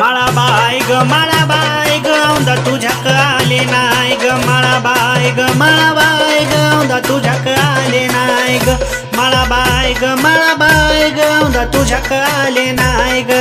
माळा बाय ग माळा बाय ग औंदा तुझ्याक आले नाय ग. माळा बाय ग माळा बाय ग औंदा तुझ्याक आले नाय ग. माळा बाय ग माळा बाय ग औंदा तुझ्याक आले नाय ग.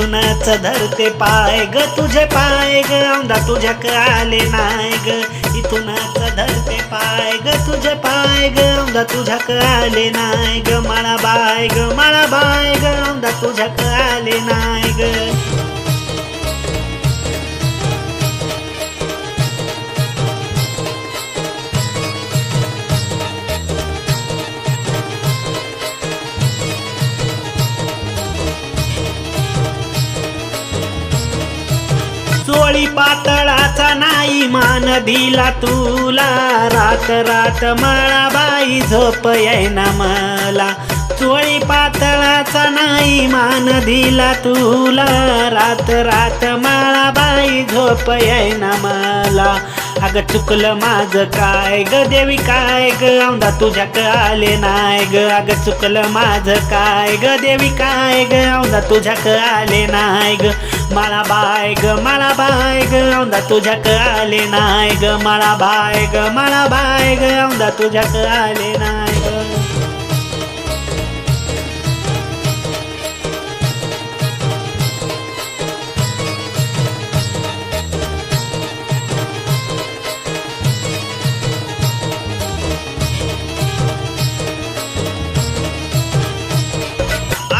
इथूनच धरते पाय ग तुझे पाय ग औंदा तुझ्याक आले नाय ग. इथूनच धरते पाय ग तुझे पाय ग औंदा तुझ्याक आले नाय ग. माळा बाय ग माळा बाय ग औंदा तुझ्याक आले नाय कोळी पातळाचा नाही मान दिला तुला. रात रात माळाबाई झोप येईना मला. चोळी पातळाचा नाही मान दिला तुला. रात रात माळाबाई झोप येईना मला. अगं चुकलं माझं काय ग देवी काय ग? औंदा तुझ्याक आले नाय ग. अगं चुकलं माझं काय ग देवी काय ग? औंदा तुझ्याक आले नाय ग. मला बाय ग मला बाय ग औंदा तुझ्याक आले नाय ग. मला बाय ग मला बाय ग औंदा तुझ्याक आले नाय ग.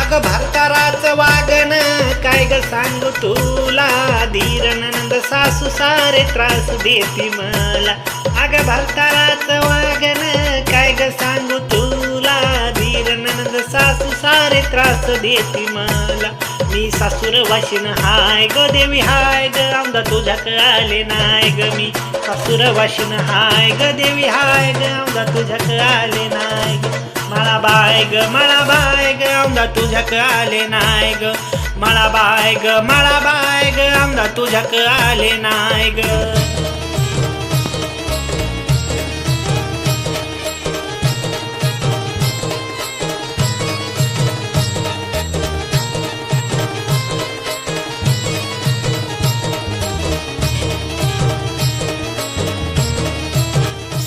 अग भरताराच ग सांगू तुला धीर नंद सासू सारे त्रास देती मला. अग भरताराच वागन काय ग सांगू तुला धीर नंद सासू सारे त्रास देती मला. मी सासूर वाशिन हाय ग देवी हाय ग आमदा तुझ्याक आले नाय ग मी. सासूर वाशिन हाय ग देवी हाय ग आमदा तुझ्याक आले नाय ग. मला बाय ग मला बाय ग आमदा तुझ्याक आले नाय ग. मला बाय ग मला बाय ग आमदा तुझ्याक आले नाय ग.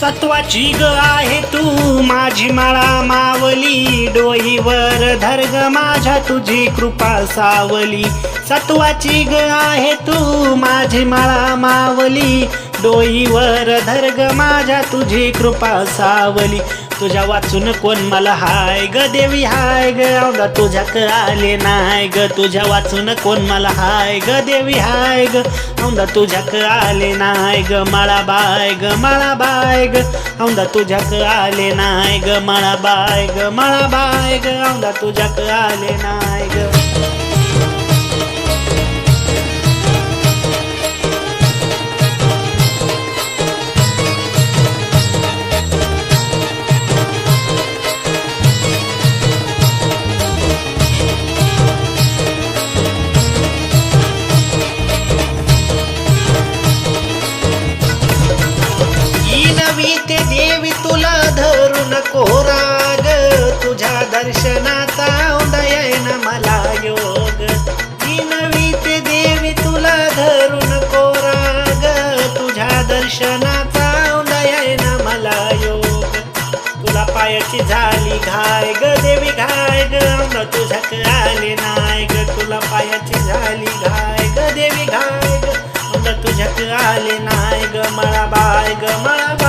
सत्वाची ग आहे तू. माझी माळा मावली डोईवर धर्ग माझ्या तुझी कृपा सावली. सत्वाची ग आहे तू. माझी माळा मावली डोईवर धर्ग माझ्या तुझी कृपा सावली. तुझ्या वाचून कोण मला हाय ग देवी हाय ग? औंदा तुझ्या आले नाय ग. तुझ्या वाचून कोण मला हाय ग देवी हाय ग? औंदा तुझ्याक आले नाय ग. माळा बाय ग माळा बाय ग. औंदा तुझ्याक आले नाय ग. माळा बाय ग माळा बाय ग. औंदा तुझ्याक आले नाय ग. दर्शनाचा उदयन मला योग. ही ते देवी तुला धरून कोराग. तुझ्या दर्शनाचा उदयन मला योग. तुला पायाची झाली घाय ग देवी घाय ग. न तुझ्याक आले नाय ग. तुला पायाची झाली घाय ग देवी घाय ग. तुझ्याक आले नाय ग. मला बाय ग मला